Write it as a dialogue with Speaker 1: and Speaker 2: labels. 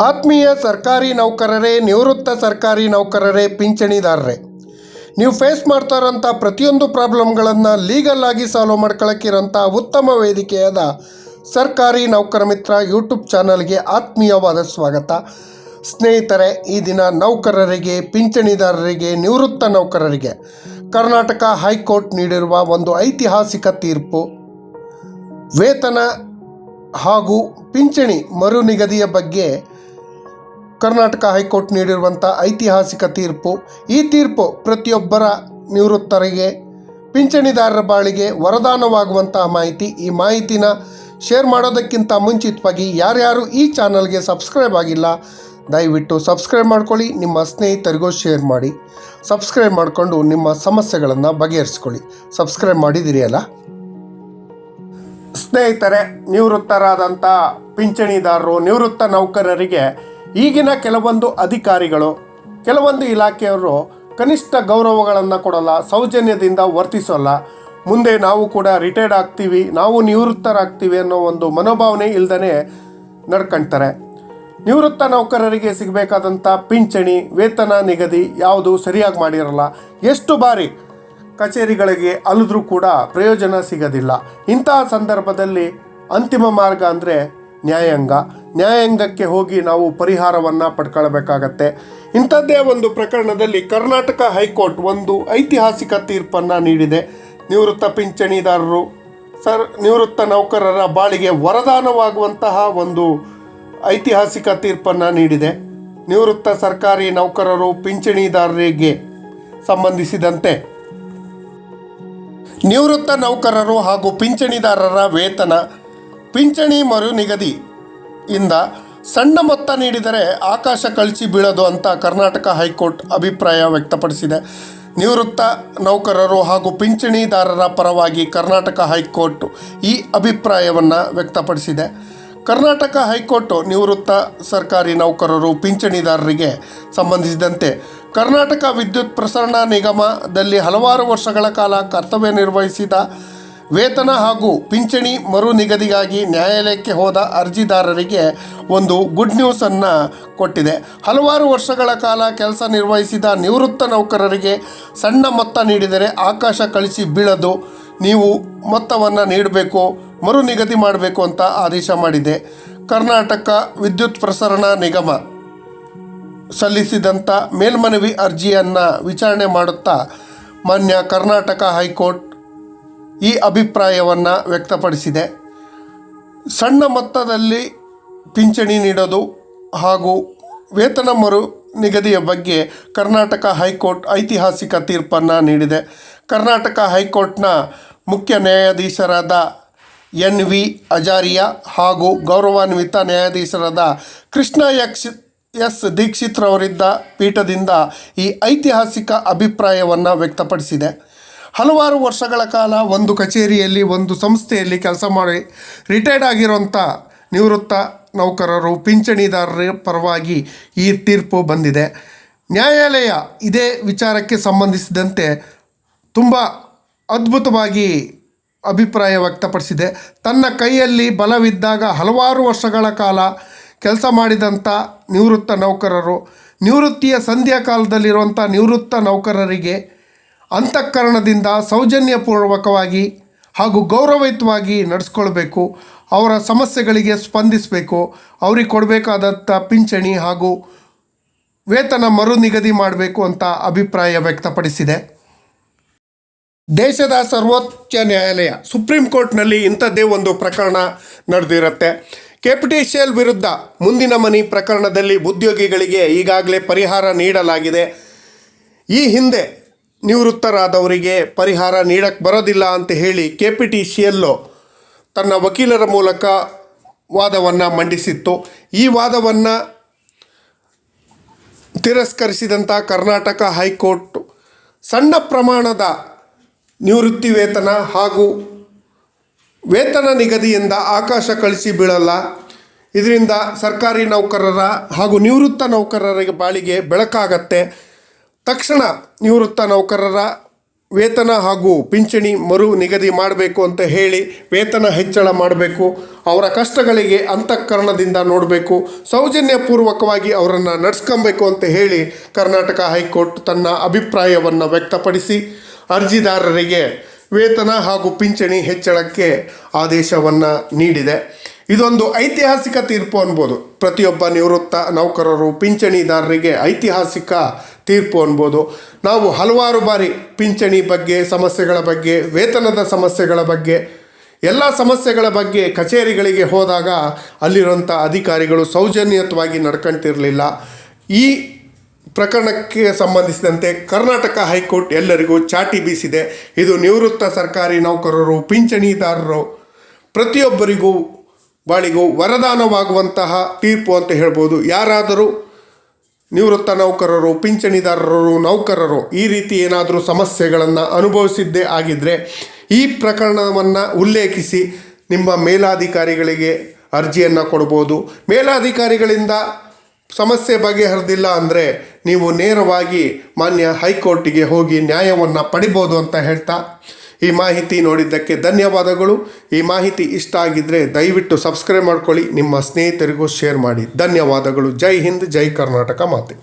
Speaker 1: ಆತ್ಮೀಯ ಸರ್ಕಾರಿ ನೌಕರರೇ, ನಿವೃತ್ತ ಸರ್ಕಾರಿ ನೌಕರರೇ, ಪಿಂಚಣಿದಾರರೇ, ನೀವು ಫೇಸ್ ಮಾಡ್ತಾ ಇರೋಂಥ ಪ್ರತಿಯೊಂದು ಪ್ರಾಬ್ಲಮ್ಗಳನ್ನು ಲೀಗಲ್ ಆಗಿ ಸಾಲ್ವ್ ಮಾಡ್ಕೊಳಕ್ಕಿರೋಂಥ ಉತ್ತಮ ವೇದಿಕೆಯಾದ ಸರ್ಕಾರಿ ನೌಕರ ಮಿತ್ರ ಯೂಟ್ಯೂಬ್ ಚಾನಲ್ಗೆ ಆತ್ಮೀಯವಾದ ಸ್ವಾಗತ. ಸ್ನೇಹಿತರೆ, ಈ ದಿನ ನೌಕರರಿಗೆ, ಪಿಂಚಣಿದಾರರಿಗೆ, ನಿವೃತ್ತ ನೌಕರರಿಗೆ ಕರ್ನಾಟಕ ಹೈಕೋರ್ಟ್ ನೀಡಿರುವ ಒಂದು ಐತಿಹಾಸಿಕ ತೀರ್ಪು. ವೇತನ ಹಾಗೂ ಪಿಂಚಣಿ ಮರು ನಿಗದಿಯ ಬಗ್ಗೆ ಕರ್ನಾಟಕ ಹೈಕೋರ್ಟ್ ನೀಡಿರುವಂಥ ಐತಿಹಾಸಿಕ ತೀರ್ಪು. ಈ ತೀರ್ಪು ಪ್ರತಿಯೊಬ್ಬರ ನಿವೃತ್ತರಿಗೆ, ಪಿಂಚಣಿದಾರರ ಬಾಳಿಗೆ ವರದಾನವಾಗುವಂತಹ ಮಾಹಿತಿ. ಈ ಮಾಹಿತಿನ ಶೇರ್ ಮಾಡೋದಕ್ಕಿಂತ ಮುಂಚಿತವಾಗಿ ಯಾರ್ಯಾರು ಈ ಚಾನಲ್ಗೆ ಸಬ್ಸ್ಕ್ರೈಬ್ ಆಗಿಲ್ಲ, ದಯವಿಟ್ಟು ಸಬ್ಸ್ಕ್ರೈಬ್ ಮಾಡ್ಕೊಳ್ಳಿ, ನಿಮ್ಮ ಸ್ನೇಹಿತರಿಗೂ ಶೇರ್ ಮಾಡಿ. ಸಬ್ಸ್ಕ್ರೈಬ್ ಮಾಡಿಕೊಂಡು ನಿಮ್ಮ ಸಮಸ್ಯೆಗಳನ್ನು ಬಗೆಹರಿಸ್ಕೊಳ್ಳಿ. ಸಬ್ಸ್ಕ್ರೈಬ್ ಮಾಡಿದಿರಿ ಅಲ್ಲ? ಸ್ನೇಹಿತರೆ ನಿವೃತ್ತರಾದಂಥ ಪಿಂಚಣಿದಾರರು, ನಿವೃತ್ತ ನೌಕರರಿಗೆ ಈಗಿನ ಕೆಲವೊಂದು ಅಧಿಕಾರಿಗಳು, ಕೆಲವೊಂದು ಇಲಾಖೆಯವರು ಕನಿಷ್ಠ ಗೌರವಗಳನ್ನು ಕೊಡಲ್ಲ, ಸೌಜನ್ಯದಿಂದ ವರ್ತಿಸೋಲ್ಲ. ಮುಂದೆ ನಾವು ಕೂಡ ರಿಟೈರ್ಡ್ ಆಗ್ತೀವಿ, ನಾವು ನಿವೃತ್ತರಾಗ್ತೀವಿ ಅನ್ನೋ ಒಂದು ಮನೋಭಾವನೆ ಇಲ್ದೇ ನಡ್ಕೊಳ್ತಾರೆ ನಿವೃತ್ತ ನೌಕರರಿಗೆ ಸಿಗಬೇಕಾದಂಥ ಪಿಂಚಣಿ, ವೇತನ ನಿಗದಿ ಯಾವುದು ಸರಿಯಾಗಿ ಮಾಡಿರಲ್ಲ. ಎಷ್ಟು ಬಾರಿ ಕಚೇರಿಗಳಿಗೆ ಅಲಿದ್ರೂ ಕೂಡ ಪ್ರಯೋಜನ ಸಿಗೋದಿಲ್ಲ. ಇಂತಹ ಸಂದರ್ಭದಲ್ಲಿ ಅಂತಿಮ ಮಾರ್ಗ ಅಂದರೆ ನ್ಯಾಯಾಂಗ. ನ್ಯಾಯಾಂಗಕ್ಕೆ ಹೋಗಿ ನಾವು ಪರಿಹಾರವನ್ನು ಪಡ್ಕೊಳ್ಬೇಕಾಗತ್ತೆ. ಇಂಥದ್ದೇ ಒಂದು ಪ್ರಕರಣದಲ್ಲಿ ಕರ್ನಾಟಕ ಹೈಕೋರ್ಟ್ ಒಂದು ಐತಿಹಾಸಿಕ ತೀರ್ಪನ್ನು ನೀಡಿದೆ. ನಿವೃತ್ತ ಪಿಂಚಣಿದಾರರು, ಸರ್, ನಿವೃತ್ತ ನೌಕರರ ಬಾಳಿಗೆ ವರದಾನವಾಗುವಂತಹ ಒಂದು ಐತಿಹಾಸಿಕ ತೀರ್ಪನ್ನು ನೀಡಿದೆ. ನಿವೃತ್ತ ಸರ್ಕಾರಿ ನೌಕರರು, ಪಿಂಚಣಿದಾರರಿಗೆ ಸಂಬಂಧಿಸಿದಂತೆ ನಿವೃತ್ತ ನೌಕರರು ಹಾಗೂ ಪಿಂಚಣಿದಾರರ ವೇತನ, ಪಿಂಚಣಿ ಮರು ನಿಗದಿ ಇಂದ ಸಣ್ಣ ಮೊತ್ತ ನೀಡಿದರೆ ಆಕಾಶ ಕಳಚಿ ಬೀಳದು ಅಂತ ಕರ್ನಾಟಕ ಹೈಕೋರ್ಟ್ ಅಭಿಪ್ರಾಯ ವ್ಯಕ್ತಪಡಿಸಿದೆ. ನಿವೃತ್ತ ನೌಕರರು ಹಾಗೂ ಪಿಂಚಣಿದಾರರ ಪರವಾಗಿ ಕರ್ನಾಟಕ ಹೈಕೋರ್ಟ್ ಈ ಅಭಿಪ್ರಾಯವನ್ನು ವ್ಯಕ್ತಪಡಿಸಿದೆ. ಕರ್ನಾಟಕ ಹೈಕೋರ್ಟ್ ನಿವೃತ್ತ ಸರ್ಕಾರಿ ನೌಕರರು, ಪಿಂಚಣಿದಾರರಿಗೆ ಸಂಬಂಧಿಸಿದಂತೆ ಕರ್ನಾಟಕ ವಿದ್ಯುತ್ ಪ್ರಸರಣ ನಿಗಮದಲ್ಲಿ ಹಲವಾರು ವರ್ಷಗಳ ಕಾಲ ಕರ್ತವ್ಯ ನಿರ್ವಹಿಸಿದ ವೇತನ ಹಾಗೂ ಪಿಂಚಣಿ ಮರು ನಿಗದಿಗಾಗಿ ನ್ಯಾಯಾಲಯಕ್ಕೆ ಹೋದ ಅರ್ಜಿದಾರರಿಗೆ ಒಂದು ಗುಡ್ ನ್ಯೂಸನ್ನು ಕೊಟ್ಟಿದೆ. ಹಲವಾರು ವರ್ಷಗಳ ಕಾಲ ಕೆಲಸ ನಿರ್ವಹಿಸಿದ ನಿವೃತ್ತ ನೌಕರರಿಗೆ ಸಣ್ಣ ಮೊತ್ತ ನೀಡಿದರೆ ಆಕಾಶ ಕಳಿಸಿ ಬೀಳದು. ನೀವು ಮೊತ್ತವನ್ನು ನೀಡಬೇಕು. ಮರು ನಿಗದಿ ಮಾಡಬೇಕು ಅಂತ ಆದೇಶ ಮಾಡಿದೆ. ಕರ್ನಾಟಕ ವಿದ್ಯುತ್ ಪ್ರಸರಣ ನಿಗಮ ಸಲ್ಲಿಸಿದಂಥ ಮೇಲ್ಮನವಿ ಅರ್ಜಿಯನ್ನು ವಿಚಾರಣೆ ಮಾಡುತ್ತಾ ಮಾನ್ಯ ಕರ್ನಾಟಕ ಹೈಕೋರ್ಟ್ ಈ ಅಭಿಪ್ರಾಯವನ್ನು ವ್ಯಕ್ತಪಡಿಸಿದೆ. ಸಣ್ಣ ಮೊತ್ತದಲ್ಲಿ ಪಿಂಚಣಿ ನೀಡೋದು ಹಾಗೂ ವೇತನ ಮರು ನಿಗದಿಯ ಬಗ್ಗೆ ಕರ್ನಾಟಕ ಹೈಕೋರ್ಟ್ ಐತಿಹಾಸಿಕ ತೀರ್ಪನ್ನು ನೀಡಿದೆ. ಕರ್ನಾಟಕ ಹೈಕೋರ್ಟ್ನ ಮುಖ್ಯ ನ್ಯಾಯಾಧೀಶರಾದ ಎನ್ ವಿ ಅಜಾರಿಯಾ ಹಾಗೂ ಗೌರವಾನ್ವಿತ ನ್ಯಾಯಾಧೀಶರಾದ ಕೃಷ್ಣ ಯಕ್ಷ, ಎಸ್ ದೀಕ್ಷಿತ್ರವರಿದ್ದ ಪೀಠದಿಂದ ಈ ಐತಿಹಾಸಿಕ ಅಭಿಪ್ರಾಯವನ್ನು ವ್ಯಕ್ತಪಡಿಸಿದೆ. ಹಲವಾರು ವರ್ಷಗಳ ಕಾಲ ಒಂದು ಕಚೇರಿಯಲ್ಲಿ ಒಂದು ಸಂಸ್ಥೆಯಲ್ಲಿ ಕೆಲಸ ಮಾಡಿ ರಿಟೈರ್ಡ್ ಆಗಿರುವಂಥ ನಿವೃತ್ತ ನೌಕರರು, ಪಿಂಚಣಿದಾರರ ಪರವಾಗಿ ಈ ತೀರ್ಪು ಬಂದಿದೆ. ನ್ಯಾಯಾಲಯ ಇದೇ ವಿಚಾರಕ್ಕೆ ಸಂಬಂಧಿಸಿದಂತೆ ತುಂಬ ಅದ್ಭುತವಾಗಿ ಅಭಿಪ್ರಾಯ ವ್ಯಕ್ತಪಡಿಸಿದೆ. ತನ್ನ ಕೈಯಲ್ಲಿ ಬಲವಿದ್ದಾಗ ಹಲವಾರು ವರ್ಷಗಳ ಕಾಲ ಕೆಲಸ ಮಾಡಿದಂಥ ನಿವೃತ್ತ ನೌಕರರು, ನಿವೃತ್ತಿಯ ಸಂಧ್ಯಾ ಕಾಲದಲ್ಲಿರುವಂಥ ನಿವೃತ್ತ ನೌಕರರಿಗೆ ಅಂತಃಕರಣದಿಂದ ಸೌಜನ್ಯಪೂರ್ವಕವಾಗಿ ಹಾಗೂ ಗೌರವಯುತವಾಗಿ ನಡೆಸ್ಕೊಳ್ಬೇಕು, ಅವರ ಸಮಸ್ಯೆಗಳಿಗೆ ಸ್ಪಂದಿಸಬೇಕು, ಅವ್ರಿಗೆ ಕೊಡಬೇಕಾದಂಥ ಪಿಂಚಣಿ ಹಾಗೂ ವೇತನ ಮರು ನಿಗದಿ ಮಾಡಬೇಕು ಅಂತ ಅಭಿಪ್ರಾಯ ವ್ಯಕ್ತಪಡಿಸಿದೆ. ದೇಶದ ಸರ್ವೋಚ್ಚ ನ್ಯಾಯಾಲಯ ಸುಪ್ರೀಂ ಕೋರ್ಟ್ನಲ್ಲಿ ಇಂಥದ್ದೇ ಒಂದು ಪ್ರಕರಣ ನಡೆದಿರುತ್ತೆ. ಕೆಪಿಟಿಷಿಯಲ್ ವಿರುದ್ಧ ಮುಂದಿನ ಮನಿ ಪ್ರಕರಣದಲ್ಲಿ ಉದ್ಯೋಗಿಗಳಿಗೆ ಈಗಾಗಲೇ ಪರಿಹಾರ ನೀಡಲಾಗಿದೆ. ಈ ಹಿಂದೆ ನಿವೃತ್ತರಾದವರಿಗೆ ಪರಿಹಾರ ನೀಡಕ್ಕೆ ಬರೋದಿಲ್ಲ ಅಂತ ಹೇಳಿ ಕೆ ಪಿ ಟಿ ಸಿ ಎಲ್ಲು ತನ್ನ ವಕೀಲರ ಮೂಲಕ ವಾದವನ್ನು ಮಂಡಿಸಿತ್ತು. ಈ ವಾದವನ್ನು ತಿರಸ್ಕರಿಸಿದಂಥ ಕರ್ನಾಟಕ ಹೈಕೋರ್ಟ್ ಸಣ್ಣ ಪ್ರಮಾಣದ ನಿವೃತ್ತಿ ವೇತನ ಹಾಗೂ ವೇತನ ನಿಗದಿಯಿಂದ ಆಕಾಶ ಕಳಿಸಿ ಬೀಳಲ್ಲ. ಇದರಿಂದ ಸರ್ಕಾರಿ ನೌಕರರ ಹಾಗೂ ನಿವೃತ್ತ ನೌಕರರಿಗೆ ಬಾಳಿಗೆ ಬೆಳಕಾಗತ್ತೆ. ತಕ್ಷಣ ನಿವೃತ್ತ ನೌಕರರ ವೇತನ ಹಾಗೂ ಪಿಂಚಣಿ ಮರು ನಿಗದಿ ಮಾಡಬೇಕು ಅಂತ ಹೇಳಿ ವೇತನ ಹೆಚ್ಚಳ ಮಾಡಬೇಕು. ಅವರ ಕಷ್ಟಗಳಿಗೆ ಅಂತಃಕರಣದಿಂದ ನೋಡಬೇಕು. ಸೌಜನ್ಯಪೂರ್ವಕವಾಗಿ ಅವರನ್ನು ನಡೆಸ್ಕೊಬೇಕು ಅಂತ ಹೇಳಿ ಕರ್ನಾಟಕ ಹೈಕೋರ್ಟ್ ತನ್ನ ಅಭಿಪ್ರಾಯವನ್ನು ವ್ಯಕ್ತಪಡಿಸಿ ಅರ್ಜಿದಾರರಿಗೆ ವೇತನ ಹಾಗೂ ಪಿಂಚಣಿ ಹೆಚ್ಚಳಕ್ಕೆ ಆದೇಶವನ್ನು ನೀಡಿದೆ. ಇದೊಂದು ಐತಿಹಾಸಿಕ ತೀರ್ಪು ಅನ್ಬೋದು. ಪ್ರತಿಯೊಬ್ಬ ನಿವೃತ್ತ ನೌಕರರು ಪಿಂಚಣಿದಾರರಿಗೆ ಐತಿಹಾಸಿಕ ತೀರ್ಪು ಅನ್ಬೋದು. ನಾವು ಹಲವಾರು ಬಾರಿ ಪಿಂಚಣಿ ಬಗ್ಗೆ, ಸಮಸ್ಯೆಗಳ ಬಗ್ಗೆ, ವೇತನದ ಸಮಸ್ಯೆಗಳ ಬಗ್ಗೆ, ಎಲ್ಲ ಸಮಸ್ಯೆಗಳ ಬಗ್ಗೆ ಕಚೇರಿಗಳಿಗೆ ಹೋದಾಗ ಅಲ್ಲಿರುವಂಥ ಅಧಿಕಾರಿಗಳು ಸೌಜನ್ಯತವಾಗಿ ನಡ್ಕೊಂತಿರಲಿಲ್ಲ. ಈ ಪ್ರಕರಣಕ್ಕೆ ಸಂಬಂಧಿಸಿದಂತೆ ಕರ್ನಾಟಕ ಹೈಕೋರ್ಟ್ ಎಲ್ಲರಿಗೂ ಚಾಟಿ ಬೀಸಿದೆ. ಇದು ನಿವೃತ್ತ ಸರ್ಕಾರಿ ನೌಕರರು, ಪಿಂಚಣಿದಾರರು, ಪ್ರತಿಯೊಬ್ಬರಿಗೂ ಬಾಳಿಗೂ ವರದಾನವಾಗುವಂತಹ ತೀರ್ಪು ಅಂತ ಹೇಳ್ಬೋದು. ಯಾರಾದರೂ ನಿವೃತ್ತ ನೌಕರರು, ಪಿಂಚಣಿದಾರರು, ನೌಕರರು ಈ ರೀತಿ ಏನಾದರೂ ಸಮಸ್ಯೆಗಳನ್ನು ಅನುಭವಿಸಿದ್ದೇ ಆಗಿದ್ದರೆ ಈ ಪ್ರಕರಣವನ್ನು ಉಲ್ಲೇಖಿಸಿ ನಿಮ್ಮ ಮೇಲಾಧಿಕಾರಿಗಳಿಗೆ ಅರ್ಜಿಯನ್ನು ಕೊಡ್ಬೋದು. ಮೇಲಾಧಿಕಾರಿಗಳಿಂದ ಸಮಸ್ಯೆ ಬಗೆಹರಿದಿಲ್ಲ ಅಂದರೆ ನೀವು ನೇರವಾಗಿ ಮಾನ್ಯ ಹೈಕೋರ್ಟಿಗೆ ಹೋಗಿ ನ್ಯಾಯವನ್ನು ಪಡಿಬೋದು ಅಂತ ಹೇಳ್ತಾ ಈ ಮಾಹಿತಿ ನೋಡಿದ್ದಕ್ಕೆ ಧನ್ಯವಾದಗಳು. ಈ ಮಾಹಿತಿ ಇಷ್ಟ ಆಗಿದ್ದರೆ ದಯವಿಟ್ಟು ಸಬ್ಸ್ಕ್ರೈಬ್ ಮಾಡ್ಕೊಳ್ಳಿ. ನಿಮ್ಮ ಸ್ನೇಹಿತರಿಗೂ ಶೇರ್ ಮಾಡಿ. ಧನ್ಯವಾದಗಳು. ಜೈ ಹಿಂದ್, ಜೈ ಕರ್ನಾಟಕ ಮಾತೆ.